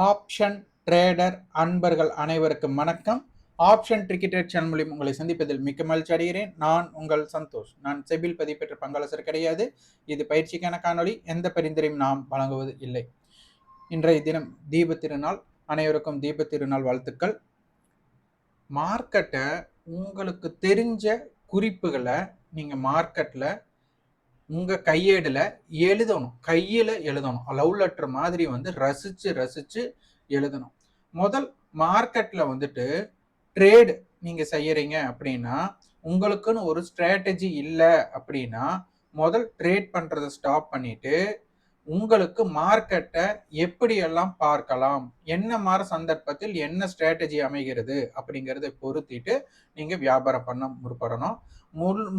Option trader அன்பர்கள் அனைவருக்கும் வணக்கம். ஆப்ஷன் டிக்கெட் சேனல் மூலியம் உங்களை சந்திப்பதில் மிக்க மகிழ்ச்சி அடைகிறேன். நான் உங்கள் சந்தோஷ். நான் செபில் பதிவு பெற்ற பங்காளசர் கிடையாது. இது பயிற்சிக்கான காணொலி எந்த பரிந்துரையும் நாம் வழங்குவது இல்லை. இன்றைய தினம் தீப திருநாள். அனைவருக்கும் தீப திருநாள் வாழ்த்துக்கள். மார்க்கெட்டை உங்களுக்கு தெரிஞ்ச குறிப்புகளை நீங்கள் மார்க்கெட்டில் உங்கள் கையேடில் எழுதணும். கையில் எழுதணும். லவ் லெட்டர் மாதிரி வந்து ரசித்து ரசித்து எழுதணும். முதல் மார்க்கெட்டில் வந்துட்டு ட்ரேடு நீங்கள் செய்யறீங்க அப்படின்னா உங்களுக்குன்னு ஒரு ஸ்ட்ராட்டஜி இல்லை அப்படின்னா முதல் ட்ரேட் பண்ணுறத ஸ்டாப் பண்ணிவிட்டு உங்களுக்கு மார்க்கெட்டை எப்படியெல்லாம் பார்க்கலாம்? என்ன மாதிரி சந்தர்ப்பத்தில் என்ன ஸ்ட்ராட்டஜி அமைகிறது அப்படிங்கிறத பொருத்திட்டு நீங்கள் வியாபாரம் பண்ண முற்படணும்.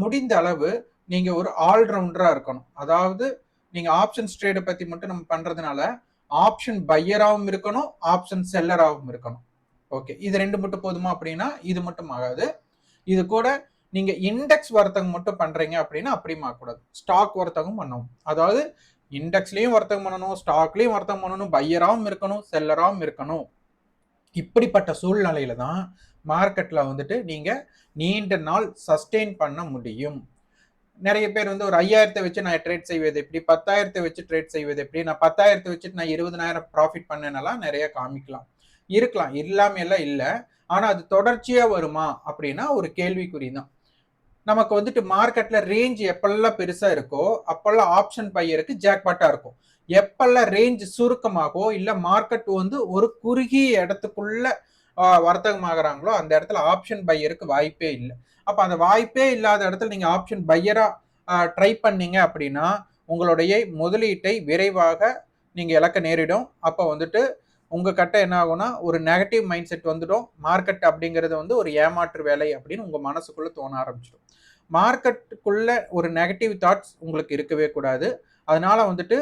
முடிந்த அளவு நீங்க ஒரு ஆல்ரவுண்டரா இருக்கணும். அதாவது நீங்க ஆப்ஷன் ட்ரேடை பத்தி மட்டும் நம்ம பண்றதுனால ஆப்ஷன் பையராகவும் இருக்கணும் ஆப்ஷன் செல்லராகவும் இருக்கணும். ஓகே இது ரெண்டு மட்டும் போதுமா அப்படின்னா இது மட்டும் ஆகாது. இது கூட நீங்க இண்டெக்ஸ் வர்த்தகம் மட்டும் பண்றீங்க அப்படின்னா அப்படியும் ஆகக்கூடாது. ஸ்டாக் வர்த்தகம் பண்ணணும். அதாவது இண்டெக்ஸ்லயும் வர்த்தகம் பண்ணணும் ஸ்டாக்லயும் வர்த்தகம் பண்ணணும் பையராகவும் இருக்கணும் செல்லராகவும் இருக்கணும். இப்படிப்பட்ட சூழ்நிலையில தான் மார்க்கெட்ல வந்துட்டு நீங்க நீண்ட நாள் சஸ்டெயின் பண்ண முடியும். நிறைய பேர் வந்து ஒரு ஐயாயிரத்தை வச்சு நான் ட்ரேட் செய்வது எப்படி பத்தாயிரத்தை வச்சு ட்ரேட் செய்வது எப்படி நான் பத்தாயிரத்தை வச்சுட்டு நான் இருபதனாயிரம் ப்ராஃபிட் பண்ணனெல்லாம் நிறைய காமிக்கலாம். இருக்கலாம் இல்லாம எல்லாம் இல்லை. ஆனால் அது தொடர்ச்சியாக வருமா அப்படின்னா ஒரு கேள்விக்குறி தான். நமக்கு வந்துட்டு மார்க்கெட்ல ரேஞ்ச் எப்பெல்லாம் பெருசாக இருக்கோ அப்பெல்லாம் ஆப்ஷன் பையருக்கு ஜாக்பாட்டாக இருக்கும். எப்பெல்லாம் ரேஞ்ச் சுருக்கமாகோ இல்லை மார்க்கெட் வந்து ஒரு குறுகிய இடத்துக்குள்ள வர்த்தகம் ஆகிறாங்களோ அந்த இடத்துல ஆப்ஷன் பையருக்கு வாய்ப்பே இல்லை. அப்போ அந்த வாய்ப்பே இல்லாத இடத்துல நீங்கள் ஆப்ஷன் பையரா ட்ரை பண்ணீங்க அப்படின்னா உங்களுடைய முதலீட்டை விரைவாக நீங்கள் இழக்க நேரிடும். அப்போ வந்துட்டு உங்கள் கட்ட என்ன ஆகும்னா ஒரு நெகட்டிவ் மைண்ட் செட் வந்துடும். மார்க்கெட் அப்படிங்கிறது வந்து ஒரு ஏமாற்று வேலை அப்படின்னு உங்கள் மனசுக்குள்ளே தோண ஆரம்பிச்சிடும். மார்க்கெட்டுக்குள்ள ஒரு நெகட்டிவ் தாட்ஸ் உங்களுக்கு இருக்கவே கூடாது. அதனால வந்துட்டு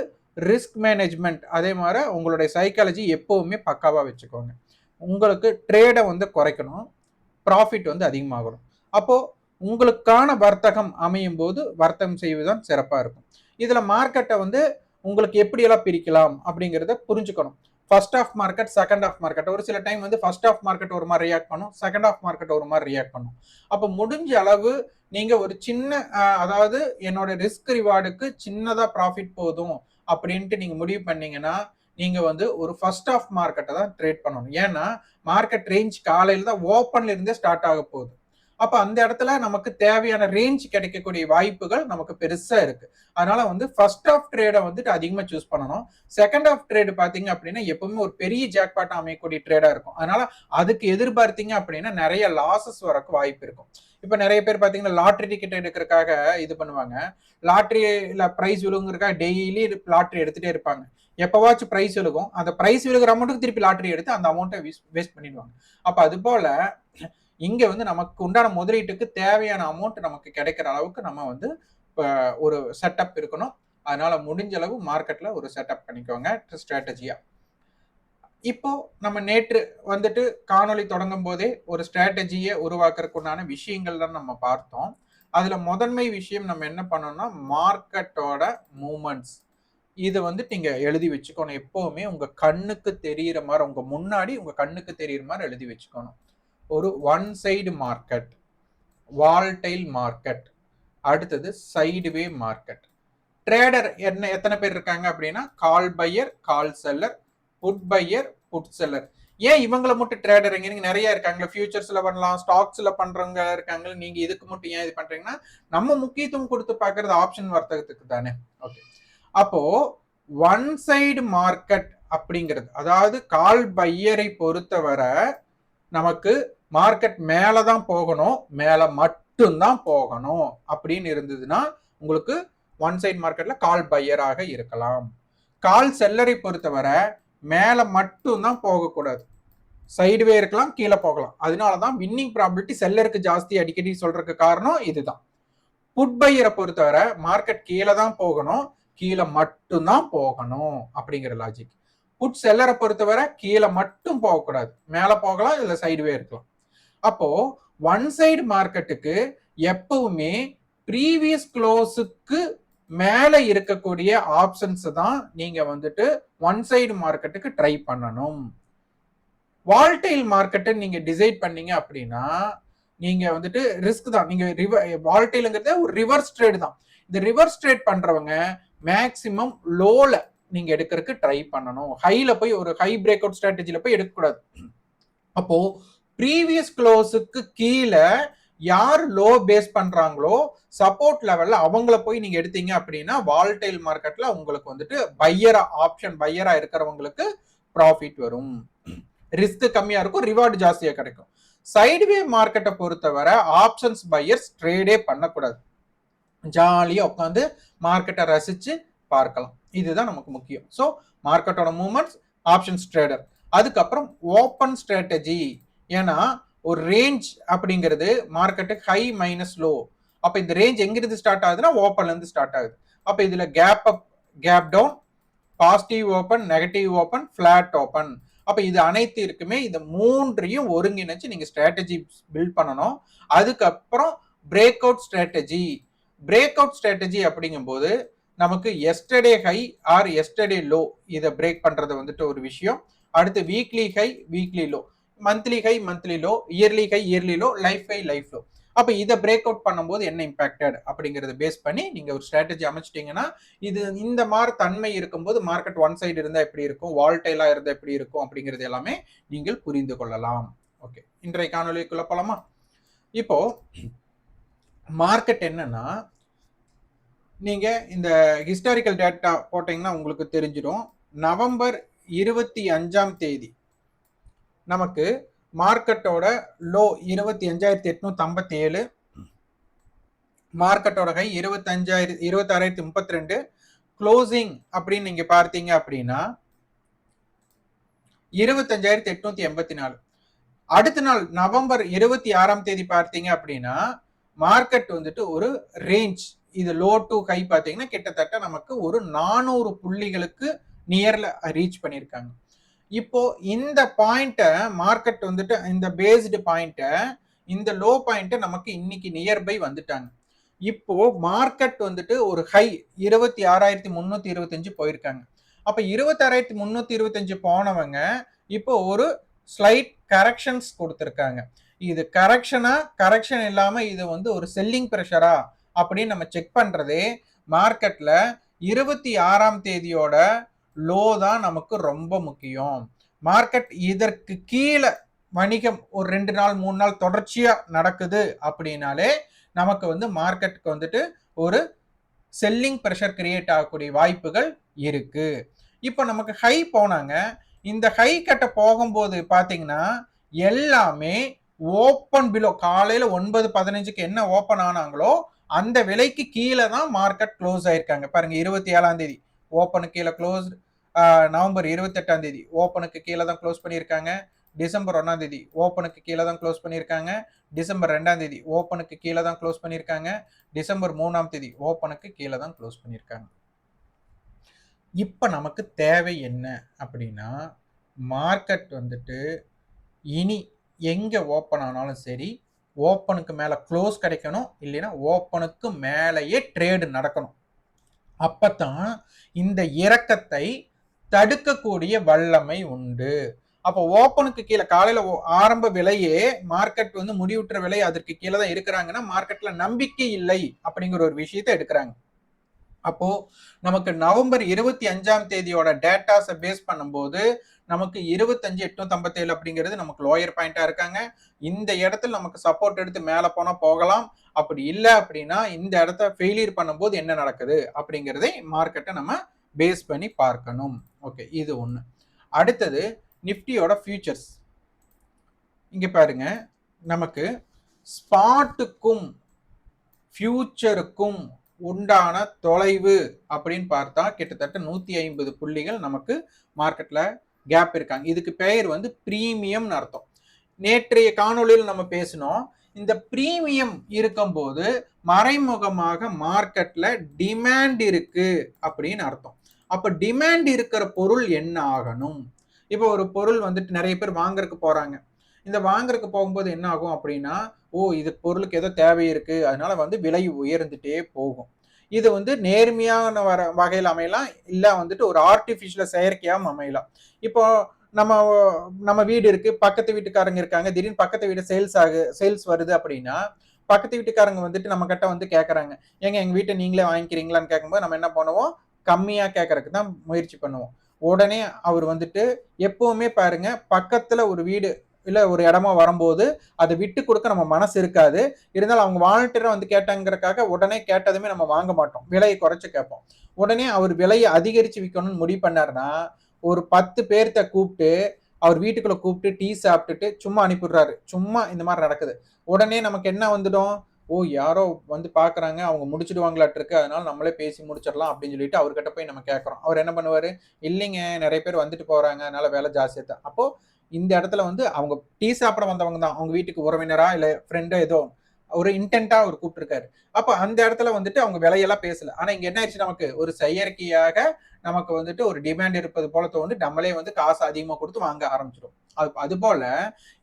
ரிஸ்க் மேனேஜ்மெண்ட் அதே மாதிரி உங்களுடைய சைக்காலஜி எப்போவுமே பக்காவாக வச்சுக்கோங்க. உங்களுக்கு ட்ரேடை வந்து குறைக்கணும். ப்ராஃபிட் வந்து அதிகமாகணும். அப்போ உங்களுக்கான வர்த்தகம் அமையும் போது வர்த்தகம் செய்வதுதான் சிறப்பாக இருக்கும். இதில் மார்க்கெட்டை வந்து உங்களுக்கு எப்படியெல்லாம் பிரிக்கலாம் அப்படிங்கிறத புரிஞ்சுக்கணும். First of market second of market ஒரு சில டைம் வந்து ஃபர்ஸ்ட் ஆஃப் மார்க்கெட் ஒரு மாதிரி ரியாக்ட் பண்ணும் செகண்ட் ஆஃப் மார்க்கெட் ஒரு மாதிரி ரியாக்ட் பண்ணும். அப்போ முடிஞ்ச அளவு நீங்கள் ஒரு சின்ன அதாவது என்னோட ரிஸ்க் ரிவார்டுக்கு சின்னதாக ப்ராஃபிட் போதும் அப்படின்ட்டு நீங்கள் முடிவு பண்ணீங்கன்னா நீங்கள் வந்து ஒரு ஃபர்ஸ்ட் ஆஃப் மார்க்கெட்டை தான் ட்ரேட் பண்ணணும். ஏன்னா மார்க்கெட் ரேஞ்ச் காலையில் தான் ஓப்பன்ல இருந்தே ஸ்டார்ட் ஆக போகுது. அப்ப அந்த இடத்துல நமக்கு தேவையான ரேஞ்ச் கிடைக்கக்கூடிய வாய்ப்புகள் நமக்கு பெருசா இருக்கு. அதனால வந்து ஃபர்ஸ்ட் ஆஃப் ட்ரேடை வந்துட்டு அதிகமா சூஸ் பண்ணணும். செகண்ட் ஆஃப் ட்ரேடு பாத்தீங்க அப்படின்னா எப்பவுமே ஒரு பெரிய ஜாக்பாட் அமையக்கூடிய ட்ரேடா இருக்கும். அதனால அதுக்கு எதிர்பார்த்தீங்க அப்படின்னா நிறைய லாசஸ் வரக்கு வாய்ப்பு இருக்கும். இப்ப நிறைய பேர் பாத்தீங்கன்னா லாட்ரி டிக்கெட் எடுக்கிறதுக்காக இது பண்ணுவாங்க. லாட்ரியில பிரைஸ் விழுங்குறதுக்காக டெய்லி லாட்ரி எடுத்துட்டே இருப்பாங்க. எப்பவாச்சும் பிரைஸ் விழுகும். அந்த பிரைஸ் விழுகிற அமௌண்ட்டுக்கு திருப்பி லாட்ரி எடுத்து அந்த அமௌண்ட்டை வேஸ்ட் பண்ணிடுவாங்க. அப்ப அது போல இங்க வந்து நமக்கு உண்டான முதலீட்டுக்கு தேவையான அமௌண்ட் நமக்கு கிடைக்கிற அளவுக்கு நம்ம வந்து ஒரு செட்டப் இருக்கணும். அதனால முடிஞ்ச அளவு மார்க்கெட்ல ஒரு செட்டப் பண்ணிக்கோங்க ஸ்ட்ராட்டஜியா இப்போ நம்ம நேற்று வந்துட்டு காணொலி தொடங்கும் போதே ஒரு ஸ்ட்ராட்டஜியை உருவாக்குறதுக்குண்டான விஷயங்கள்லாம் விஷயங்கள் தான் நம்ம பார்த்தோம். அதுல முதன்மை விஷயம் நம்ம என்ன பண்ணோம்னா மார்க்கெட்டோட மூமெண்ட்ஸ் இதை வந்துட்டு நீங்க எழுதி வச்சுக்கணும். எப்பவுமே உங்க கண்ணுக்கு தெரியற மாதிரி உங்க முன்னாடி உங்க கண்ணுக்கு தெரியற மாதிரி எழுதி வச்சுக்கணும். ஒரு one side market volatile market அடுத்தது சைடுவே மார்க்கெட் ட்ரேடர் என்ன எத்தனை பேர் இருக்காங்க அப்படின்னா call buyer call seller put buyer put seller ஏன் இவங்களை மட்டும் ட்ரேடர் எங்க நிறைய இருக்காங்களே ஃபியூச்சர்ஸில் பண்ணலாம் ஸ்டாக்ஸில் பண்ணுறவங்க இருக்காங்க நீங்கள் இதுக்கு மட்டும் ஏன் இது பண்ணுறீங்கன்னா நம்ம முக்கியத்துவம் கொடுத்து பார்க்கறது ஆப்ஷன் வர்த்தகத்துக்கு தானே. ஓகே அப்போது ஒன் சைடு மார்க்கெட் அப்படிங்கிறது அதாவது கால் பையரை பொறுத்தவரை நமக்கு மார்க்கெட் மேலே தான் போகணும் மேலே மட்டும்தான் போகணும் அப்படின்னு இருந்ததுன்னா உங்களுக்கு ஒன் சைட் மார்க்கெட்டில் கால் பையராக இருக்கலாம். கால் செல்லரை பொறுத்தவரை மேலே மட்டும்தான் போகக்கூடாது. சைடுவே இருக்கலாம் கீழே போகலாம். அதனால தான் வின்னிங் ப்ராபிலிட்டி செல்லருக்கு ஜாஸ்தி அடிக்கடி சொல்றதுக்கு காரணம் இதுதான். புட் பையரை பொறுத்தவரை மார்க்கெட் கீழே தான் போகணும் கீழே மட்டும்தான் போகணும் அப்படிங்கிற லாஜிக் புட் செல்லரை பொறுத்தவரை கீழே மட்டும் போகக்கூடாது. மேலே போகலாம் இல்லை சைடுவே இருக்கலாம். அப்போ ஒன் சைடு மார்க்கெட்டுக்கு எப்பவுமே ப்ரீவியஸ் க்ளோஸுக்கு மேல இருக்கக்கூடிய ஆப்ஷன்ஸ் தான் நீங்க வந்துட்டு ஒன் சைடு மார்க்கெட்டுக்கு ட்ரை பண்ணணும். வால்டைல் மார்க்கெட்டை நீங்க டிசைட் பண்ணீங்க அப்படின்னா நீங்க வந்துட்டு ரிஸ்க் தான். நீங்க வால்டைலுங்கிறது ஒரு ரிவர்ஸ் ட்ரேட் தான். இந்த ரிவர்ஸ் ட்ரேட் பண்றவங்க மேக்சிமம் லோல நீங்க எடுக்கிறதுக்கு ட்ரை பண்ணணும். ஹைல போய் ஒரு ஹை பிரேக் அவுட் ஸ்ட்ராட்டஜில போய் எடுக்கக்கூடாது. அப்போ ப்ரீவியஸ் க்ளோஸுக்கு கீழே யார் லோ பேஸ் பண்றாங்களோ சப்போர்ட் லெவல்ல அவங்கள போய் நீங்க எடுத்தீங்க அப்படின்னா வால்டைல் மார்க்கெட்ல உங்களுக்கு வந்துட்டு பையரா ஆப்ஷன் பையரா இருக்கிறவங்களுக்கு ப்ராஃபிட் வரும். ரிஸ்க் கம்மியா இருக்கும் ரிவார்டு ஜாஸ்தியா கிடைக்கும். சைடுவே மார்க்கெட்டை பொறுத்தவரை ஆப்ஷன்ஸ் பையர்ஸ் ட்ரேடே பண்ணக்கூடாது. ஜாலியா உட்காந்து மார்க்கெட்டை ரசிச்சு பார்க்கலாம். இதுதான் நமக்கு முக்கியம். ஸோ மார்க்கெட்டோட மூமெண்ட்ஸ் ஆப்ஷன்ஸ் ட்ரேடர் அதுக்கப்புறம் ஓப்பன் ஸ்ட்ராட்டஜி ஏன்னா ஒரு ரேஞ்ச் அப்படிங்கிறது மார்க்கெட்டு ஹை மைனஸ் லோ அப்போ இந்த ரேஞ்ச் எங்கிருந்து ஸ்டார்ட் ஆகுதுன்னா ஓப்பன்ல இருந்து ஸ்டார்ட் ஆகுது. அப்போ இதுல gap up gap down positive open negative open flat open அப்ப இது அனைத்து இருக்குமே இந்த மூன்றையும் ஒருங்கிணைச்சு நீங்க ஸ்ட்ராட்டஜி பில்ட் பண்ணணும். அதுக்கப்புறம் break out strategy break out strategy அப்படிங்கும்போது நமக்கு yesterday high or yesterday low இதை பிரேக் பண்றது வந்துட்டு ஒரு விஷயம். அடுத்து weekly high weekly low monthly high monthly low yearly high yearly low life high life low அப்போ இதை பிரேக் அவுட் பண்ணும்போது என்ன இம்பாக்டட் அப்படிங்கறத பேஸ் பண்ணி நீங்க ஒரு ஸ்ட்ராட்டஜி அமைச்சிட்டீங்கன்னா இது இந்த மாதிரி தன்மை இருக்கும்போது மார்க்கெட் ஒன் சைடு இருந்தா எப்படி இருக்கும் வால்டைலா இருந்தா எப்படி இருக்கும் அப்படிங்கிறது எல்லாமே நீங்கள் புரிந்து கொள்ளலாம். ஓகே இன்றைய காணொலிக்குள்ள போலாமா? இப்போ மார்க்கெட் என்னன்னா நீங்க இந்த ஹிஸ்டாரிக்கல் டேட்டா போட்டீங்கன்னா உங்களுக்கு தெரிஞ்சிடும். நவம்பர் இருபத்தி அஞ்சாம் தேதி நமக்கு மார்க்கெட்டோட லோ இருபத்தி அஞ்சாயிரத்தி எட்நூத்தி ஐம்பத்தி ஏழு. மார்க்கெட்டோட ஹை இருபத்தஞ்சாயிரத்தி இருபத்தாறாயிரத்தி முப்பத்தி ரெண்டு. க்ளோசிங் அப்படின்னு நீங்க பார்த்தீங்க அப்படின்னா இருபத்தஞ்சாயிரத்தி எட்நூத்தி எண்பத்தி நாலு. அடுத்த நாள் நவம்பர் இருபத்தி ஆறாம் தேதி பார்த்தீங்க அப்படின்னா மார்க்கெட் வந்துட்டு ஒரு ரேஞ்ச் இது லோ டு ஹை பார்த்தீங்கன்னா கிட்டத்தட்ட நமக்கு ஒரு நானூறு புள்ளிகளுக்கு நியர்ல ரீச் பண்ணியிருக்காங்க. இப்போ இந்த பாயிண்ட்டை மார்க்கெட் வந்துட்டு இந்த பேஸ்டு பாயிண்ட்டை இந்த லோ பாயிண்ட்டை நமக்கு இன்னைக்கு நியர்பை வந்துட்டாங்க. இப்போ மார்க்கெட் வந்துட்டு ஒரு ஹை இருபத்தி ஆறாயிரத்தி முந்நூற்றி இருபத்தஞ்சு போயிருக்காங்க. அப்போ இருபத்தாறாயிரத்தி முந்நூற்றி இருபத்தஞ்சு போனவங்க இப்போ ஒரு ஸ்லைட் கரெக்ஷன்ஸ் கொடுத்துருக்காங்க. இது கரெக்ஷனா கரெக்ஷன் இல்லாமல் இது வந்து ஒரு செல்லிங் ப்ரெஷரா அப்படின்னு நம்ம செக் பண்ணுறதே மார்க்கெட்டில் இருபத்தி ஆறாம் தேதியோட லோ தான் நமக்கு ரொம்ப முக்கியம். மார்க்கெட் இதற்கு கீழே வணிகம் ஒரு ரெண்டு நாள் மூணு நாள் தொடர்ச்சியாக நடக்குது அப்படின்னாலே நமக்கு வந்து மார்க்கெட்டுக்கு வந்துட்டு ஒரு செல்லிங் ப்ரெஷர் கிரியேட் ஆகக்கூடிய வாய்ப்புகள் இருக்கு. இப்போ நமக்கு ஹை போனாங்க. இந்த ஹை கட்ட போகும்போது பார்த்தீங்கன்னா எல்லாமே ஓப்பன் பிலோ காலையில் ஒன்பது பதினஞ்சுக்கு என்ன ஓப்பன் ஆனாங்களோ அந்த விலைக்கு கீழே தான் மார்க்கெட் க்ளோஸ் ஆயிருக்காங்க. பாருங்க இருபத்தி ஏழாம் தேதி. ஓப்பனுக்கு கீழே க்ளோஸ் நவம்பர் இருபத்தெட்டாம் தேதி. ஓப்பனுக்கு கீழே தான் க்ளோஸ் பண்ணியிருக்காங்க. டிசம்பர் ஒன்றாம் தேதி. ஓப்பனுக்கு கீழே தான் க்ளோஸ் பண்ணியிருக்காங்க. டிசம்பர் ரெண்டாம் தேதி. ஓப்பனுக்கு கீழே தான் க்ளோஸ் பண்ணியிருக்காங்க. டிசம்பர் மூணாம் தேதி. ஓப்பனுக்கு கீழே தான் க்ளோஸ் பண்ணியிருக்காங்க. இப்போ நமக்கு தேவை என்ன அப்படின்னா மார்க்கெட் வந்துட்டு இனி எங்கே ஓப்பன் ஆனாலும் சரி ஓப்பனுக்கு மேலே க்ளோஸ் கிடைக்கணும். இல்லைன்னா ஓப்பனுக்கு மேலேயே ட்ரேடு நடக்கணும். அப்பத்தான் இந்த இறக்கத்தை தடுக்கக்கூடிய வல்லமை உண்டு. அப்போ ஓப்பனுக்கு கீழே காலையில ஆரம்ப விலையே மார்க்கெட் வந்து முடிவுற்ற விலை அதற்கு கீழே தான் இருக்கிறாங்கன்னா மார்க்கெட்ல நம்பிக்கை இல்லை அப்படிங்கிற ஒரு விஷயத்த எடுக்கிறாங்க. அப்போ நமக்கு நவம்பர் இருபத்தி அஞ்சாம் தேதியோட டேட்டாஸை பேஸ் பண்ணும்போது நமக்கு இருபத்தஞ்சு எட்நூத்தி ஐம்பத்தேழு அப்படிங்கிறது நமக்கு லோயர் பாயிண்டா இருக்காங்க. இந்த இடத்துல நமக்கு சப்போர்ட் எடுத்து மேல போனா போகலாம். அப்படி இல்லை அப்படின்னா இந்த இடத்த ஃபெயிலியர் பண்ணும்போது என்ன நடக்குது அப்படிங்கிறதை மார்க்கெட்டை நம்ம பேஸ் பண்ணி பார்க்கணும். ஓகே இது ஒன்று அடுத்தது நிஃப்டியோட ஃபியூச்சர்ஸ் இங்கே பாருங்க நமக்கு ஸ்பாட்டுக்கும் ஃபியூச்சருக்கும் உண்டான தொலைவு அப்படின்னு பார்த்தா கிட்டத்தட்ட நூற்றி ஐம்பது புள்ளிகள் நமக்கு மார்க்கெட்டில் கேப் இருக்காங்க. இதுக்கு பெயர் வந்து பிரீமியம்னு அர்த்தம். நேற்றைய காணொலியில் நம்ம பேசினோம். இந்த பிரீமியம் இருக்கும்போது மறைமுகமாக மார்க்கெட்ல டிமாண்ட் இருக்கு அப்படின்னு அர்த்தம். அப்ப டிமாண்ட் இருக்கிற பொருள் என்ன ஆகணும்? இப்போ ஒரு பொருள் வந்துட்டு நிறைய பேர் வாங்குறதுக்கு போறாங்க. இந்த வாங்குறதுக்கு போகும்போது என்ன ஆகும் அப்படின்னா ஓ இது பொருளுக்கு ஏதோ தேவை இருக்கு. அதனால வந்து விலை உயர்ந்துட்டே போகும். இது வந்து நேர்மையான வர வகையில் அமையலாம். இல்லை வந்துட்டு ஒரு ஆர்டிஃபிஷியல் செயற்கையாகவும் அமையலாம். இப்போ நம்ம நம்ம வீடு இருக்கு. பக்கத்து வீட்டுக்காரங்க இருக்காங்க. திடீர்னு பக்கத்து வீடு சேல்ஸ் ஆகு சேல்ஸ் வருது அப்படின்னா பக்கத்து வீட்டுக்காரங்க வந்துட்டு நம்ம கிட்ட வந்து கேட்குறாங்க ஏங்க எங்க வீட்டை நீங்களே வாங்கிக்கிறீங்களான்னு கேட்கும்போது நம்ம என்ன பண்ணுவோம்? கம்மியா கேட்கறதுக்கு தான் முயற்சி பண்ணுவோம். உடனே அவர் வந்துட்டு எப்பவுமே பாருங்க பக்கத்துல ஒரு வீடு இல்லை ஒரு இடமா வரும்போது அதை விட்டு கொடுக்க நம்ம மனசு இருக்காது. இருந்தாலும் அவங்க வாலண்டியராக வந்து கேட்டாங்கிறக்காக உடனே கேட்டதுமே நம்ம வாங்க மாட்டோம். விலையை குறைச்சி கேட்போம். உடனே அவர் விலையை அதிகரித்து விற்கணும்னு முடிவு பண்ணார்னா ஒரு பத்து பேர்த்த கூப்பிட்டு அவர் வீட்டுக்குள்ளே கூப்பிட்டு டீ சாப்பிட்டுட்டு சும்மா அனுப்பிடுறாரு. சும்மா இந்த மாதிரி நடக்குது. உடனே நமக்கு என்ன வந்துடும்? ஓ யாரோ வந்து பார்க்குறாங்க அவங்க முடிச்சிடுவாங்களாட்டிருக்கு. அதனால நம்மளே பேசி முடிச்சிடலாம் அப்படின்னு சொல்லிட்டு அவர்கிட்ட போய் நம்ம கேட்குறோம். அவர் என்ன பண்ணுவார்? இல்லைங்க நிறைய பேர் வந்துட்டு போகிறாங்க அதனால வேலை ஜாஸ்தியாக தான் அப்போ இந்த இடத்துல வந்து அவங்க டீ சாப்பிட வந்தவங்க தான். அவங்க வீட்டுக்கு உறவினரா இல்ல ஃப்ரெண்டோ ஏதோ ஒரு இன்டென்ட்டா அவர் கூப்பிட்டுருக்காரு. அப்ப அந்த இடத்துல வந்துட்டு அவங்க விலையெல்லாம் பேசல. ஆனா இங்க என்ன ஆயிடுச்சு நமக்கு? ஒரு செயற்கையாக நமக்கு வந்துட்டு ஒரு டிமாண்ட் இருப்பது போல தோண்டு நம்மளே வந்து காசு அதிகமா கொடுத்து வாங்க ஆரம்பிச்சிடும். அது அது போல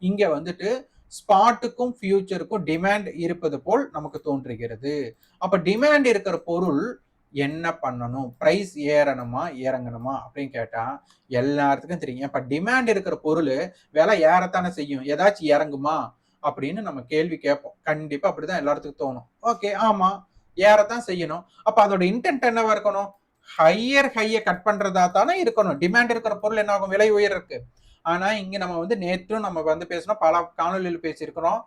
இங்க வந்துட்டு ஸ்பாட்டுக்கும் ஃபியூச்சருக்கும் டிமாண்ட் இருப்பது போல் நமக்கு தோன்றுகிறது. அப்ப டிமாண்ட் இருக்கிற பொருள் என்ன பண்ணணும்? ப்ரைஸ் ஏறணுமா? இறங்கணுமா அப்படின்னு கேட்டால் எல்லாத்துக்கும் தெரியும். இப்போ டிமாண்ட் இருக்கிற பொருள் விலை ஏறத்தானே செய்யும். ஏதாச்சும் இறங்குமா? அப்படின்னு நம்ம கேள்வி கேட்போம். கண்டிப்பா அப்படிதான் எல்லாத்துக்கும் தோணும். ஓகே ஆமாம் ஏறத்தான் செய்யணும். அப்போ அதோட இன்டென்ட் என்னவா இருக்கணும்? ஹையர் ஹையை கட் பண்ணுறதா தானே இருக்கணும். டிமாண்ட் இருக்கிற பொருள் என்ன ஆகும்? விலை உயர் இருக்கு ஆனால் இங்கே நம்ம வந்து நேற்றும் நம்ம வந்து பேசணும் பல காணொலியில் பேசியிருக்கிறோம்.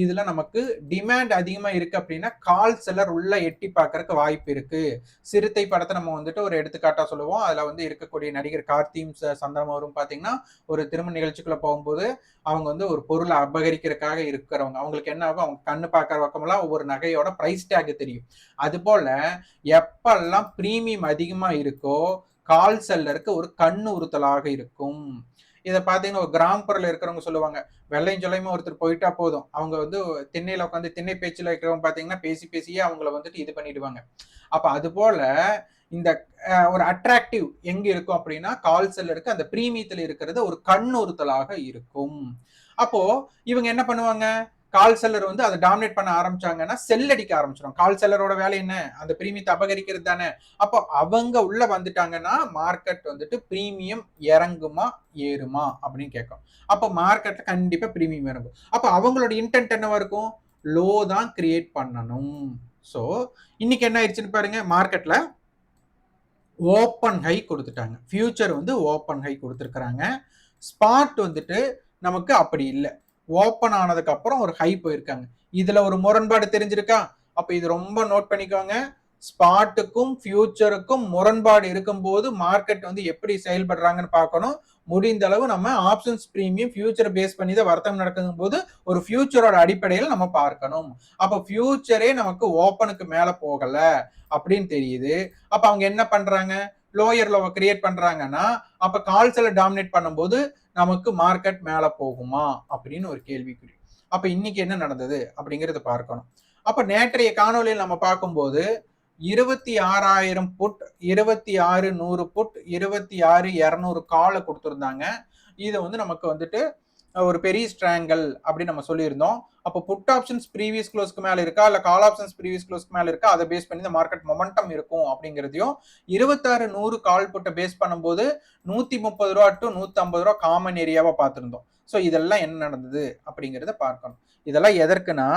இதுல நமக்கு டிமாண்ட் அதிகமா இருக்கு அப்படின்னா கால் செல்லர் உள்ள எட்டி பார்க்கறதுக்கு வாய்ப்பு இருக்கு. சிறுத்தை படத்தை நம்ம வந்துட்டு ஒரு எடுத்துக்காட்டா சொல்லுவோம். அதுல வந்து இருக்கக்கூடிய நடிகர் கார்த்தியும் சந்திரம் அவரும் பாத்தீங்கன்னா ஒரு திருமண நிகழ்ச்சிக்குள்ள போகும்போது அவங்க வந்து ஒரு பொருளை அபகரிக்கிறதுக்காக இருக்கிறவங்க. அவங்களுக்கு என்ன ஆகும்? அவங்க கண்ணு பார்க்குற பக்கமெல்லாம் ஒவ்வொரு நகையோட பிரைஸ் டேக் தெரியும். அது போல எப்பெல்லாம் ப்ரீமியம் அதிகமா இருக்கோ கால் செல்லருக்கு ஒரு கண்ணு உறுத்தலாக இருக்கும். இதை பார்த்தீங்கன்னா ஒரு கிராமப்புறத்தில் இருக்கிறவங்க சொல்லுவாங்க. வெள்ளையும் சொல்லையுமே ஒருத்தர் போயிட்டா போதும். அவங்க வந்து திண்ணையில உட்காந்து திண்ணை பேச்சில் இருக்கிறவங்க பார்த்தீங்கன்னா பேசி பேசியே அவங்கள வந்துட்டு இது பண்ணிடுவாங்க. அப்போ அது போல இந்த ஒரு அட்ராக்டிவ் எங்க இருக்கும் அப்படின்னா கால் இருக்கு அந்த பிரீமியத்தில் இருக்கிறது ஒரு கண்ணுறுத்தலாக இருக்கும். அப்போ இவங்க என்ன பண்ணுவாங்க? கால் செல்லர் வந்து அதை டாமினேட் பண்ண ஆரம்பிச்சாங்கன்னா செல் அடிக்க ஆரம்பிச்சிடும் கால் செல்லரோட வேலை என்ன? அந்த பிரீமியத்தை அபகரிக்கிறது தானே? அப்போ அவங்க உள்ள வந்துட்டாங்கன்னா மார்க்கெட் வந்துட்டு பிரீமியம் இறங்குமா ஏறுமா அப்படின்னு கேட்கும். அப்போ மார்க்கெட்ல கண்டிப்பா பிரீமியம் இறங்கும். அப்போ அவங்களோட இன்டென்ட் என்னவா இருக்கும்? லோ தான் கிரியேட் பண்ணணும். ஸோ இன்னைக்கு என்ன ஆயிடுச்சுன்னு பாருங்க மார்க்கெட்ல ஓப்பன் ஹை கொடுத்துட்டாங்க. ஃபியூச்சர் வந்து ஓப்பன் ஹை கொடுத்துருக்குறாங்க. ஸ்பாட் வந்துட்டு நமக்கு அப்படி இல்லை. ஓப்பன் ஆனதுக்கு அப்புறம் ஒரு ஹை போயிருக்காங்க. இதுல ஒரு முரண்பாடு தெரிஞ்சிருக்கா? அப்ப இது ரொம்ப நோட் பண்ணிக்கோங்க. ஸ்பாட்டுக்கும் ஃபியூச்சருக்கும் முரண்பாடு இருக்கும்போது மார்க்கெட் வந்து எப்படி செயல்படுறாங்கன்னு பார்க்கணும். முடிந்த அளவு நம்ம ஆப்ஷன்ஸ் ப்ரீமியம் ஃபியூச்சர் பேஸ் பண்ணி தான் வர்த்தகம் நடக்கும் போது ஒரு ஃபியூச்சரோட அடிப்படையில் நம்ம பார்க்கணும். அப்போ ஃபியூச்சரே நமக்கு ஓப்பனுக்கு மேலே போகலை அப்படின்னு தெரியுது. அப்போ அவங்க என்ன பண்ணுறாங்க லோயர் லோவை கிரியேட் பண்றாங்கன்னா அப்ப கால்ஸ்ல டாமினேட் பண்ணும்போது நமக்கு மார்க்கெட் மேல போகுமா? அப்படின்னு ஒரு கேள்விக்குறி. அப்ப இன்னைக்கு என்ன நடந்தது? அப்படிங்கறத பார்க்கணும். அப்ப நேற்றைய காணொலியில் நம்ம பார்க்கும்போது இருபத்தி ஆறாயிரம் புட் இருபத்தி ஆறு நூறு புட் இருபத்தி ஆறு இரநூறு காலை கொடுத்துருந்தாங்க. இது வந்து நமக்கு வந்துட்டு ஒரு பெரிய ஸ்ட்ராங்கல் அப்படின்னு நம்ம சொல்லியிருந்தோம். அப்போ புட் ஆப்ஷன்ஸ் ப்ரீவியஸ் க்ளோஸ்க்கு மேல இருக்கா? இல்ல கால் ஆப்ஷன்ஸ் ப்ரீவியஸ் க்ளோஸ்க்கு மேல இருக்கா? அதை பேஸ் பண்ணி இந்த மார்க்கெட் மொமெண்டம் இருக்கும் அப்படிங்கிறதையும் இருபத்தாறு நூறு கால் புட்டை பேஸ் பண்ணும்போது நூத்தி முப்பது ரூபா டு நூத்தி ஐம்பது ரூபா காமன் ஏரியாவா பார்த்துருந்தோம். ஸோ இதெல்லாம் என்ன நடந்தது அப்படிங்கிறத பார்க்கணும். இதெல்லாம் எதற்குன்னா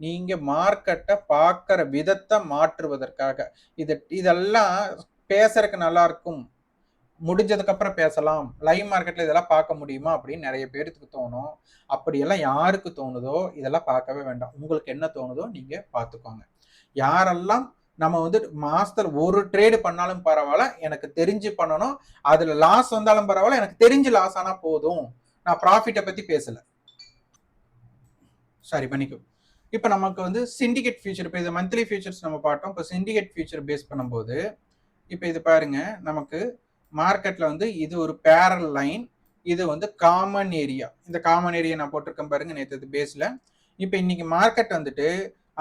நீங்க மார்க்கெட்டை பார்க்குற விதத்தை மாற்றுவதற்காக. இது இதெல்லாம் பேசுறதுக்கு நல்லா இருக்கும் முடிஞ்சதுக்கப்புறம் பேசலாம். லைவ் மார்க்கெட்ல இதெல்லாம் பார்க்க முடியுமா அப்படின்னு நிறைய பேருக்கு தோணும். அப்படியெல்லாம் யாருக்கு தோணுதோ இதெல்லாம் பார்க்கவே வேண்டாம். உங்களுக்கு என்ன தோணுதோ நீங்க பார்த்துக்கோங்க. யாரெல்லாம் நம்ம வந்து மாஸ்டர் ஒரு ட்ரேடு பண்ணாலும் பரவாயில்ல எனக்கு தெரிஞ்சு பண்ணணும். அதுல லாஸ் வந்தாலும் பரவாயில்ல எனக்கு தெரிஞ்சு லாஸ் ஆனா போதும். நான் ப்ராஃபிட்டை பத்தி பேசல. சரி பண்ணிக்கும் இப்போ நமக்கு வந்து சிண்டிகேட் ஃபியூச்சர் இப்போ இது மந்த்லி ஃபியூச்சர்ஸ் நம்ம பார்த்தோம். இப்போ சிண்டிகேட் ஃபியூச்சர் பேஸ் பண்ணும்போது இப்போ இது பாருங்க நமக்கு மார்க்கெட்ல வந்து இது ஒரு பேரல் லைன் இது வந்து காமன் ஏரியா இந்த காமன் ஏரியா நான் போட்டிருக்கேன் பாருங்க நேற்று பேஸில் இப்போ இன்னைக்கு மார்க்கெட் வந்துட்டு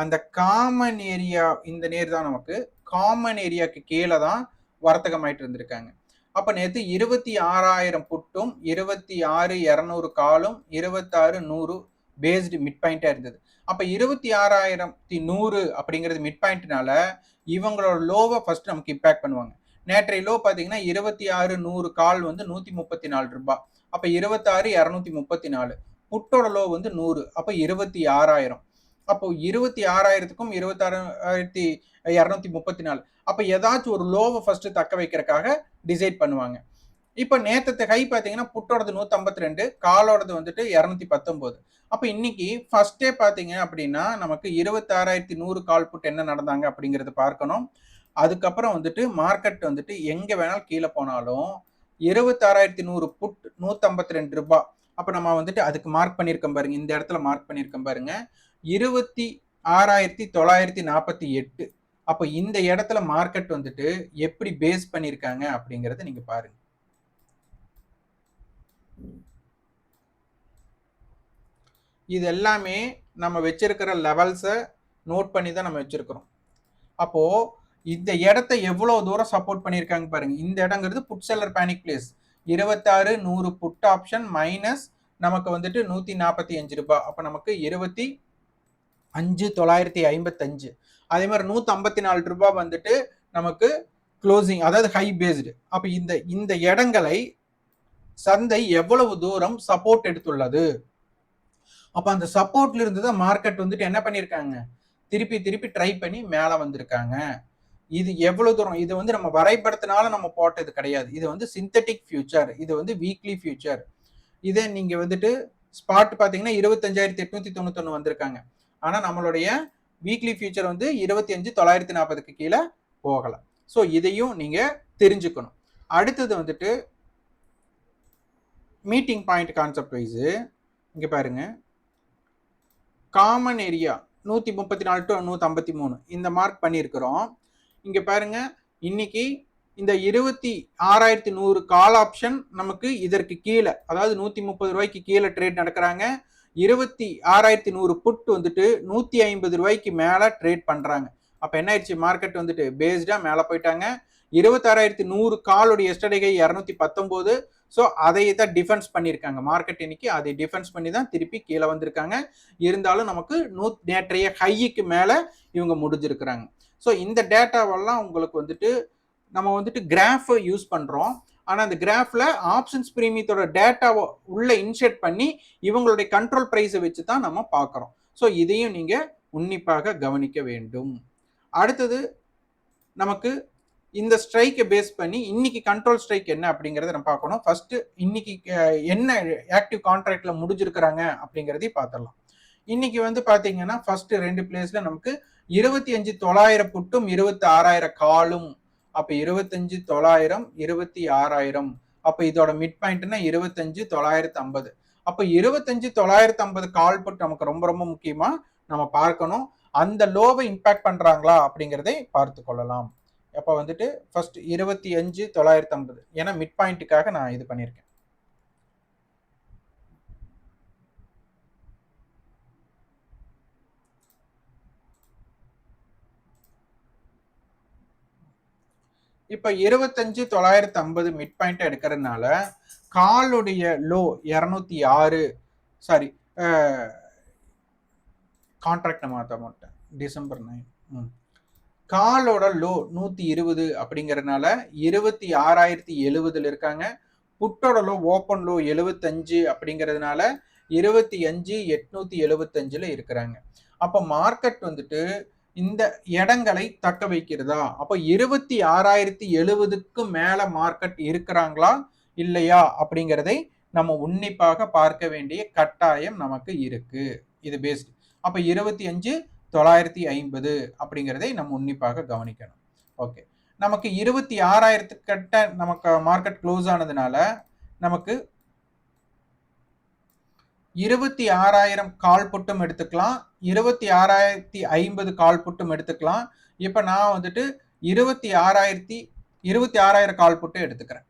அந்த காமன் ஏரியா இந்த நேர் தான் நமக்கு. காமன் ஏரியாவுக்கு கீழே தான் வர்த்தகமாயிட்டு இருந்திருக்காங்க. அப்போ நேற்று இருபத்தி ஆறாயிரம் புட்டும் இருபத்தி ஆறு இரநூறு காலும் இருபத்தாறு நூறு பேஸ்டு மிட் பாயிண்ட்டாக இருந்தது. அப்போ இருபத்தி ஆறாயிரத்தி நூறு அப்படிங்கிறது மிட் பாயிண்ட்னால இவங்களோட லோவை ஃபர்ஸ்ட் நமக்கு இம்பேக்ட் பண்ணுவாங்க. நேற்றைய லோ பார்த்தீங்கன்னா இருபத்தி ஆறு நூறு கால் வந்து நூத்தி முப்பத்தி நாலு ரூபாய் அப்ப இருபத்தாறு இரநூத்தி முப்பத்தி நாலு. புட்டோட லோ வந்து நூறு. அப்ப இருபத்தி ஆறாயிரம். அப்போ இருபத்தி ஆறாயிரத்துக்கும் இருபத்தாறாயிரத்தி இரநூத்தி முப்பத்தி நாலு. அப்ப ஏதாச்சும் ஒரு லோவை ஃபர்ஸ்ட் தக்க வைக்கிறதுக்காக டிசைட் பண்ணுவாங்க. இப்போ நேற்று ஹை பார்த்தீங்கன்னா புட்டோடது நூத்தி ஐம்பத்தி ரெண்டு காலோடது வந்துட்டு இரநூத்தி பத்தொன்பது அப்போ இன்னைக்கு ஃபர்ஸ்டே பார்த்தீங்க அப்படின்னா நமக்கு இருபத்தாறாயிரத்தி நூறு கால் புட் என்ன நடந்தாங்க அப்படிங்கறத பார்க்கணும். அதுக்கப்புறம் வந்துட்டு மார்க்கெட் வந்துட்டு எங்க வேணாலும் கீழே போனாலும் இருபத்தாறாயிரத்தி நூறு புட் நூற்றம்பத்தி ரெண்டு ரூபாய் அப்ப நம்ம வந்துட்டு அதுக்கு மார்க் பண்ணியிருக்கோம் பாருங்க. இந்த இடத்துல மார்க் பண்ணியிருக்கோம் பாருங்க. இருபத்தி ஆறாயிரத்தி தொள்ளாயிரத்தி நாற்பத்தி எட்டு. அப்போ இந்த இடத்துல மார்க்கெட் வந்துட்டு எப்படி பேஸ் பண்ணியிருக்காங்க அப்படிங்கறத நீங்க பாருங்க. இது எல்லாமே நம்ம வச்சிருக்கிற லெவல்ஸை நோட் பண்ணி தான் நம்ம வச்சிருக்கிறோம். அப்போது இந்த இடத்த எவ்வளவு தூரம் சப்போர்ட் பண்ணியிருக்காங்க பாருங்க. இந்த இடங்கிறது புட் செல்லர் பேனிக் பிளேஸ் இருபத்தாறு நூறு புட் ஆப்ஷன் மைனஸ் நமக்கு வந்துட்டு நூத்தி நாற்பத்தி அஞ்சு ரூபாய். அப்ப நமக்கு இருபத்தி அஞ்சு தொள்ளாயிரத்தி ஐம்பத்தஞ்சு. அதே மாதிரி நூத்தி ஐம்பத்தி நாலு ரூபாய் வந்துட்டு நமக்கு க்ளோசிங் அதாவது ஹை பேஸ்டு அப்ப இந்த இந்த இடங்களை சந்தை எவ்வளவு தூரம் சப்போர்ட் எடுத்துள்ளது? அப்ப அந்த சப்போர்ட்ல இருந்து தான் மார்க்கெட் வந்துட்டு என்ன பண்ணிருக்காங்க திருப்பி திருப்பி ட்ரை பண்ணி மேலே வந்திருக்காங்க. இது எவ்வளவு தூரம்? இது வந்து நம்ம வரைபடத்தினால நம்ம போட்டது கிடையாது. இது வந்து சிந்தட்டிக் ஃபியூச்சர் இது வந்து வீக்லி ஃபியூச்சர் இதே நீங்க வந்துட்டு ஸ்பாட் பார்த்தீங்கன்னா இருபத்தஞ்சாயிரத்தி எட்நூத்தி தொண்ணூத்தொன்னு வந்திருக்காங்க. ஆனா நம்மளுடைய வீக்லி ஃபியூச்சர் வந்து இருபத்தி அஞ்சு தொள்ளாயிரத்தி நாற்பதுக்கு கீழே போகலாம் ஸோ இதையும் நீங்க தெரிஞ்சுக்கணும். அடுத்தது வந்துட்டு மீட்டிங் பாயிண்ட் கான்செப்ட் வைஸு இங்கே பாருங்க. காமன் ஏரியா நூற்றி முப்பத்தி நாலு டு நூற்றி ஐம்பத்தி மூணு. இந்த மார்க் பண்ணியிருக்கிறோம். இங்க பாருங்க இன்னைக்கு இந்த இருபத்தி ஆறாயிரத்தி நூறு கால் ஆப்ஷன் நமக்கு இதற்கு கீழே அதாவது நூத்தி முப்பது ரூபாய்க்கு கீழே ட்ரேட் நடக்கிறாங்க. இருபத்தி ஆறாயிரத்தி நூறு புட் வந்துட்டு நூத்தி ஐம்பது ரூபாய்க்கு மேல ட்ரேட் பண்றாங்க. அப்ப என்ன ஆயிடுச்சு? மார்க்கெட் வந்துட்டு பேஸ்டா மேல போயிட்டாங்க. இருபத்தாறாயிரத்தி நூறு காலோடைய எஸ்டடிகை இரநூத்தி பத்தொம்போது. ஸோ அதை தான் டிஃபென்ஸ் பண்ணியிருக்காங்க. மார்க்கெட் இன்னைக்கு அதை டிஃபென்ஸ் பண்ணி தான் திருப்பி கீழே வந்திருக்காங்க. இருந்தாலும் நமக்கு நூ நேற்றைய ஹையிக்கு மேலே இவங்க முடிஞ்சிருக்கிறாங்க. ஸோ இந்த டேட்டாவெல்லாம் உங்களுக்கு வந்துட்டு நம்ம வந்துட்டு கிராஃபை யூஸ் பண்ணுறோம் ஆனால் அந்த கிராஃபில் ஆப்ஷன்ஸ் பிரீமியத்தோட டேட்டாவை உள்ளே இன்செர்ட் பண்ணி இவங்களுடைய கண்ட்ரோல் ப்ரைஸை வச்சு தான் நம்ம பார்க்குறோம். ஸோ இதையும் நீங்கள் உன்னிப்பாக கவனிக்க வேண்டும். அடுத்தது நமக்கு இந்த ஸ்ட்ரைக்கை பேஸ் பண்ணி இன்னைக்கு கண்ட்ரோல் ஸ்ட்ரைக் என்ன அப்படிங்கிறத நம்ம பார்க்கணும். ஃபர்ஸ்ட் இன்னைக்கு என்ன ஆக்டிவ் கான்ட்ராக்டில் முடிஞ்சிருக்கிறாங்க அப்படிங்கிறதையும் பார்த்துடலாம். இன்னைக்கு வந்து பார்த்தீங்கன்னா ஃபர்ஸ்ட் ரெண்டு பிளேஸில் நமக்கு இருபத்தி அஞ்சு தொள்ளாயிரம் புட்டும் இருபத்தி ஆறாயிரம் காலும். அப்ப இருபத்தஞ்சு தொள்ளாயிரம் இருபத்தி ஆறாயிரம். அப்ப இதோட மிட் பாயிண்ட்னா இருபத்தஞ்சு தொள்ளாயிரத்தி ஐம்பது. அப்ப இருபத்தஞ்சு தொள்ளாயிரத்தி ஐம்பது கால் புட் நமக்கு ரொம்ப ரொம்ப முக்கியமா நம்ம பார்க்கணும். அந்த லோவை இம்பாக்ட் பண்றாங்களா அப்படிங்கிறதை பார்த்து கொள்ளலாம். அப்போ வந்துட்டு ஃபர்ஸ்ட் இருபத்தி அஞ்சு தொள்ளாயிரத்தி ஐம்பது. ஏன்னா மிட் பாயிண்ட்டுக்காக நான் இது பண்ணியிருக்கேன். இப்போ இருபத்தஞ்சு தொள்ளாயிரத்தி ஐம்பது மிட் பாயிண்ட் எடுக்கிறதுனால காலுடைய லோ இரநூத்தி ஆறு சாரி கான்ட்ராக்ட் மாற்ற மாட்டேன் டிசம்பர் நைன் ம். காலோட லோ நூற்றி இருபது அப்படிங்கிறதுனால இருபத்தி ஆறாயிரத்தி எழுபதில் இருக்காங்க. புட்டோட லோ ஓப்பன் லோ எழுபத்தஞ்சு அப்படிங்கிறதுனால இருபத்தி அஞ்சு எட்நூற்றி எழுபத்தஞ்சில் இருக்கிறாங்க. அப்போ மார்க்கெட் வந்துட்டு இந்த இடங்களை தக்க வைக்கிறதா? அப்போ இருபத்தி ஆறாயிரத்தி எழுபதுக்கு மேல மார்க்கெட் இருக்கிறாங்களா? இல்லையா? அப்படிங்கிறதை நம்ம உன்னிப்பாக பார்க்க வேண்டிய கட்டாயம் நமக்கு இருக்கு. இது பேஸ்ட் அப்போ இருபத்தி அஞ்சு தொள்ளாயிரத்தி ஐம்பது அப்படிங்கிறதை நம்ம உன்னிப்பாக கவனிக்கணும். ஓகே நமக்கு இருபத்தி ஆறாயிரத்துக்கிட்ட நமக்கு மார்க்கெட் க்ளோஸ் ஆனதுனால நமக்கு இருபத்தி ஆறாயிரம் கால் புட்டும் எடுத்துக்கலாம். இருபத்தி ஆறாயிரத்தி ஐம்பது கால் புட்டும் எடுத்துக்கலாம். இப்போ நான் வந்துட்டு இருபத்தி ஆறாயிரத்தி இருபத்தி ஆறாயிரம் கால் புட்டு எடுத்துக்கிறேன்.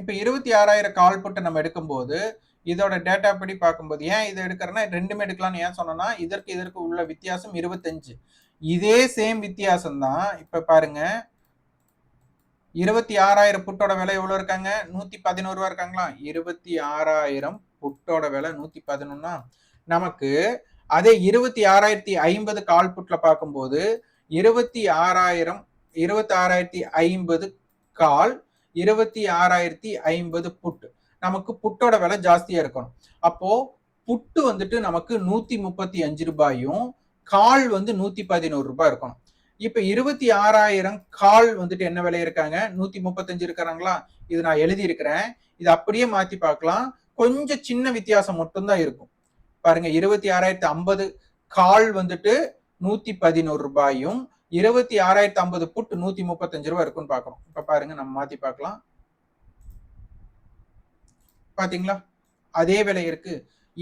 இப்போ இருபத்தி ஆறாயிரம் கால் புட்டு நம்ம எடுக்கும்போது இதோட டேட்டா படி பார்க்கும்போது ஏன் இதை எடுக்கிறேன்னா ரெண்டுமே எடுக்கலாம்னு ஏன் சொன்னோன்னா இதற்கு இதற்கு உள்ள வித்தியாசம் இருபத்தஞ்சு. இதே சேம் வித்தியாசம் தான் இப்ப பாருங்க. இருபத்தி ஆறாயிரம் புட்டோட விலை எவ்வளோ இருக்காங்க? நூற்றி பதினோரு ரூபா இருக்காங்களா? இருபத்தி ஆறாயிரம் புட்டோட விலை நூத்தி பதினொன்னா? நமக்கு அதே இருபத்தி ஆறாயிரத்தி ஐம்பது கால் புட்ல பார்க்கும்போது இருபத்தி ஆறாயிரம் இருபத்தி ஆறாயிரத்தி ஐம்பது கால் இருபத்தி ஆறாயிரத்தி ஐம்பது புட்டு. நமக்கு புட்டோட விலை ஜாஸ்தியா இருக்கணும். அப்போ புட்டு வந்துட்டு நமக்கு நூத்தி முப்பத்தி அஞ்சு ரூபாயும் கால் வந்து நூத்தி பதினோரு ரூபாய் இருக்கணும். இப்ப இருபத்தி ஆறாயிரம் கால் வந்துட்டு என்ன விலை இருக்காங்க? நூத்தி முப்பத்தஞ்சு இருக்கிறாங்களா? இது நான் எழுதி இருக்கிறேன் இது அப்படியே மாத்தி பார்க்கலாம். கொஞ்சம் சின்ன வித்தியாசம் மட்டும்தான் இருக்கும். பாருங்க இருபத்தி ஆறாயிரத்தி ஐம்பது கால் வந்துட்டு நூத்தி பதினோரு ரூபாயும் இருபத்தி ஆறாயிரத்தி ஐம்பது புட்டு நூத்தி முப்பத்தஞ்சு ரூபாய் இருக்குன்னு பாக்குறோம் இப்ப பாருங்க நம்ம மாத்தி பார்க்கலாம். பாத்தீங்களா? அதே விலை இருக்கு.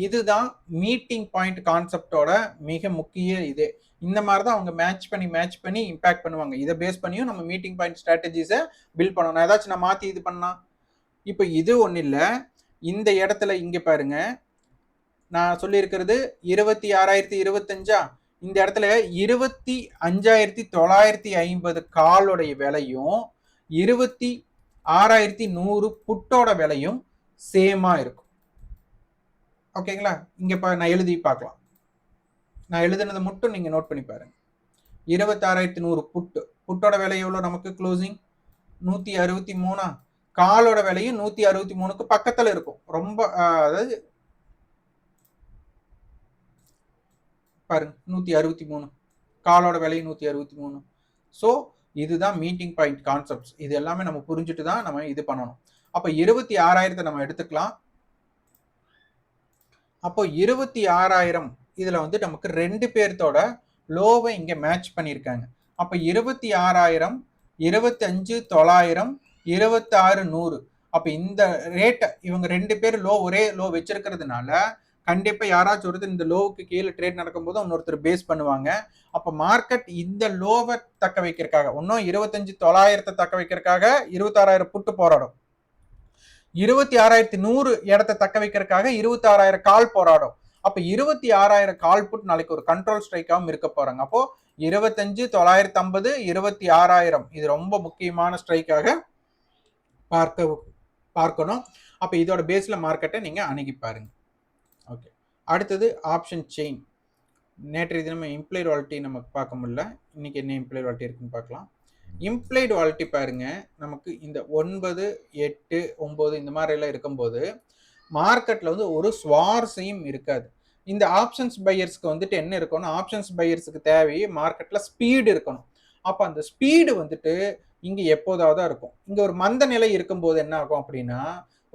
இதுதான் மீட்டிங் பாயிண்ட் கான்செப்டோட மிக முக்கிய இது. இந்த மாதிரி தான் அவங்க மேட்ச் பண்ணி மேட்ச் பண்ணி இம்பாக்ட் பண்ணுவாங்க. இதை பேஸ் பண்ணியும் நம்ம மீட்டிங் பாயிண்ட் ஸ்ட்ராட்டஜிஸை பில்ட் பண்ணணும். ஏதாச்சும் நான் மாற்றி இது பண்ணா? இப்போ இது ஒன்றும் இல்லை. இந்த இடத்துல இங்கே பாருங்க. நான் சொல்லியிருக்கிறது இருபத்தி ஆறாயிரத்தி இருபத்தஞ்சா? இந்த இடத்துல இருபத்தி அஞ்சாயிரத்தி தொள்ளாயிரத்தி ஐம்பது காலோடைய விலையும் இருபத்தி ஆறாயிரத்தி நூறு புட்டோட விலையும் சேமாக இருக்கும். ஓகேங்களா? இங்கே பா நான் எழுதி பார்க்கலாம். நான் எழுதுனதை மட்டும் நீங்கள் நோட் பண்ணி பாருங்க. இருபத்தாறாயிரத்தி நூறு புட்டு. புட்டோட விலை எவ்வளோ நமக்கு க்ளோசிங் நூற்றி அறுபத்தி மூணா? காலோட விலையும் நூத்தி அறுபத்தி மூணுக்கு பக்கத்துல இருக்கும். ரொம்ப அதாவது பாருங்க நூத்தி அறுபத்தி மூணு. காலோட விலையும் நூத்தி அறுபத்தி மூணு. ஸோ இதுதான் மீட்டிங் பாயிண்ட் கான்செப்ட்ஸ் இது எல்லாமே நம்ம புரிஞ்சுட்டு தான் நம்ம இது பண்ணணும். அப்போ இருபத்தி ஆறாயிரத்தை நம்ம எடுத்துக்கலாம். அப்போ இருபத்தி ஆறாயிரம் இதுல வந்து நமக்கு ரெண்டு பேர்த்தோட லோவை இங்க மேட்ச் பண்ணியிருக்காங்க. அப்போ இருபத்தி ஆறாயிரம் இருபத்தஞ்சு தொள்ளாயிரம் இருபத்தி ஆறு நூறு. அப்போ இந்த ரேட்டை இவங்க ரெண்டு பேர் லோ ஒரே லோ வச்சிருக்கிறதுனால கண்டிப்பாக யாராச்சும் ஒருத்தர் இந்த லோவுக்கு கீழே ட்ரேட் நடக்கும்போது இன்னொருத்தர் பேஸ் பண்ணுவாங்க. அப்போ மார்க்கெட் இந்த லோவை தக்க வைக்கிறக்காக இன்னும் இருபத்தஞ்சு தொள்ளாயிரத்தை தக்க வைக்கிறதுக்காக இருபத்தாறாயிரம் புட்டு போராடும். இருபத்தி ஆறாயிரத்தி நூறு இடத்த தக்க வைக்கிறதுக்காக இருபத்தி ஆறாயிரம் கால் போராடும். அப்போ இருபத்தி ஆறாயிரம் கால் புட் நாளைக்கு ஒரு கண்ட்ரோல் ஸ்ட்ரைக்காகவும் இருக்க போறாங்க. அப்போ இருபத்தஞ்சு தொள்ளாயிரத்தி ஐம்பது இருபத்தி ஆறாயிரம் இது ரொம்ப முக்கியமான ஸ்ட்ரைக்காக பார்க்க பார்க்கணும். அப்போ இதோட பேஸில் மார்க்கெட்டை நீங்கள் அணுகி பாருங்கள் ஓகே அடுத்தது ஆப்ஷன் செயின் நேற்றைய தினம் இம்ப்ளைட் வாலிட்டி நமக்கு பார்க்க முடியல. இன்றைக்கி என்ன இம்ப்ளைட் வாலிட்டி இருக்குன்னு பார்க்கலாம். இம்ப்ளைடு வாலிட்டி பாருங்கள் நமக்கு இந்த ஒன்பது எட்டு ஒம்பது இந்த மாதிரிலாம் இருக்கும்போது மார்க்கெட்டில் வந்து ஒரு சுவாரஸ்யம் இருக்காது. இந்த ஆப்ஷன்ஸ் பையர்ஸ்க்கு வந்துட்டு என்ன இருக்கணும்? ஆப்ஷன்ஸ் பையர்ஸுக்கு தேவை மார்க்கெட்டில் ஸ்பீடு இருக்கணும். அப்போ அந்த ஸ்பீடு வந்துட்டு இங்கே எப்போதாவது இருக்கும். இங்கே ஒரு மந்த நிலை இருக்கும்போது என்ன ஆகும் அப்படின்னா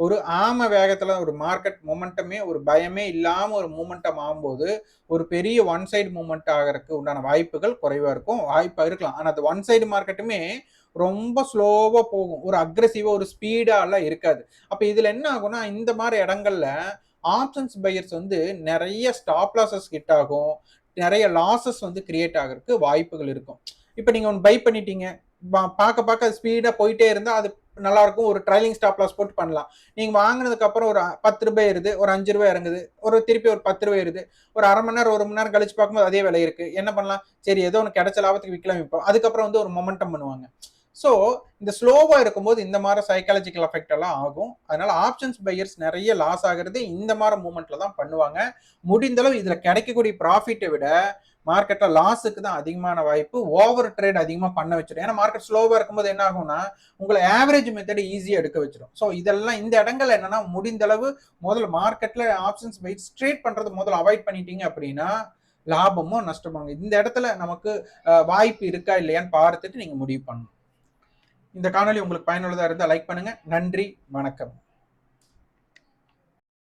ஒரு ஆம வேகத்தில் ஒரு மார்க்கெட் மூமெண்ட்டமே ஒரு பயமே இல்லாமல் ஒரு மூமெண்டம் ஆகும்போது ஒரு பெரிய ஒன் சைடு மூமெண்ட் ஆகிறதுக்கு உண்டான வாய்ப்புகள் குறைவாக இருக்கும் வாய்ப்பாக இருக்கலாம். ஆனால் அந்த ஒன் சைடு மார்க்கெட்டுமே ரொம்ப ஸ்லோவாக போகும். ஒரு அக்ரெசிவாக ஒரு ஸ்பீடாலாம் இருக்காது. அப்போ இதில் என்ன ஆகும்னா இந்த மாதிரி இடங்கள்ல ஆப்ஷன்ஸ் பையர்ஸ் வந்து நிறைய ஸ்டாப் லாசஸ் கிட் ஆகும். நிறைய லாசஸ் வந்து கிரியேட் ஆகிறதுக்கு வாய்ப்புகள் இருக்கும். இப்போ நீங்கள் ஒன்று பை பண்ணிட்டீங்க. பார்க்க பார்க்க அது ஸ்பீடாக போயிட்டே இருந்தால் அது நல்லா இருக்கும் ஒரு ட்ரைலிங் ஸ்டாப் லாஸ் போட்டு பண்ணலாம். நீங்கள் வாங்கினதுக்கு அப்புறம் ஒரு பத்து ரூபாய் இருது ஒரு அஞ்சு ரூபாய் இறங்குது ஒரு திருப்பி ஒரு பத்து ரூபாய் இருது ஒரு அரை மணி நேரம் ஒரு மணி நேரம் கழிச்சு பார்க்கும்போது அதே விலை இருக்கு. என்ன பண்ணலாம்? சரி ஏதோ ஒன்று கிடைச்ச லாபத்துக்கு விற்கலாம் விற்போம் அதுக்கப்புறம் வந்து ஒரு மொமெண்டம் பண்ணுவாங்க. ஸோ இந்த ஸ்லோவாக இருக்கும்போது இந்த மாதிரி சைக்காலஜிக்கல் எஃபெக்ட் எல்லாம் ஆகும். அதனால ஆப்ஷன்ஸ் பையர்ஸ் நிறைய லாஸ் ஆகிறது இந்த மாதிரி மூமெண்ட்ல தான் பண்ணுவாங்க. முடிந்தளவு இதில் கிடைக்கக்கூடிய ப்ராஃபிட்டை விட மார்க்கெட்ல லாஸுக்கு தான் அதிகமான வாய்ப்பு. ஓவர் ட்ரேட் அதிகமாக பண்ண வச்சிடும் ஏன்னா மார்க்கெட் ஸ்லோவாக இருக்கும்போது என்ன ஆகும்னா உங்களை ஆவரேஜ் மெத்தட் ஈஸியாக எடுக்க வச்சிடும் ஸோ இதெல்லாம் இந்த இடங்கள் என்னன்னா முடிந்தளவு முதல்ல மார்க்கெட்ல ஆப்ஷன்ஸ் பைட் ட்ரேட் பண்றது முதல்ல அவாய்ட் பண்ணிட்டீங்க அப்படின்னா லாபமும் நஷ்டமாங்க இந்த இடத்துல நமக்கு வாய்ப்பு இருக்கா இல்லையான்னு பார்த்துட்டு நீங்க முடிவு பண்ணணும். இந்த காணொலி உங்களுக்கு பயனுள்ளதாக இருந்தால் லைக் பண்ணுங்க. நன்றி வணக்கம்.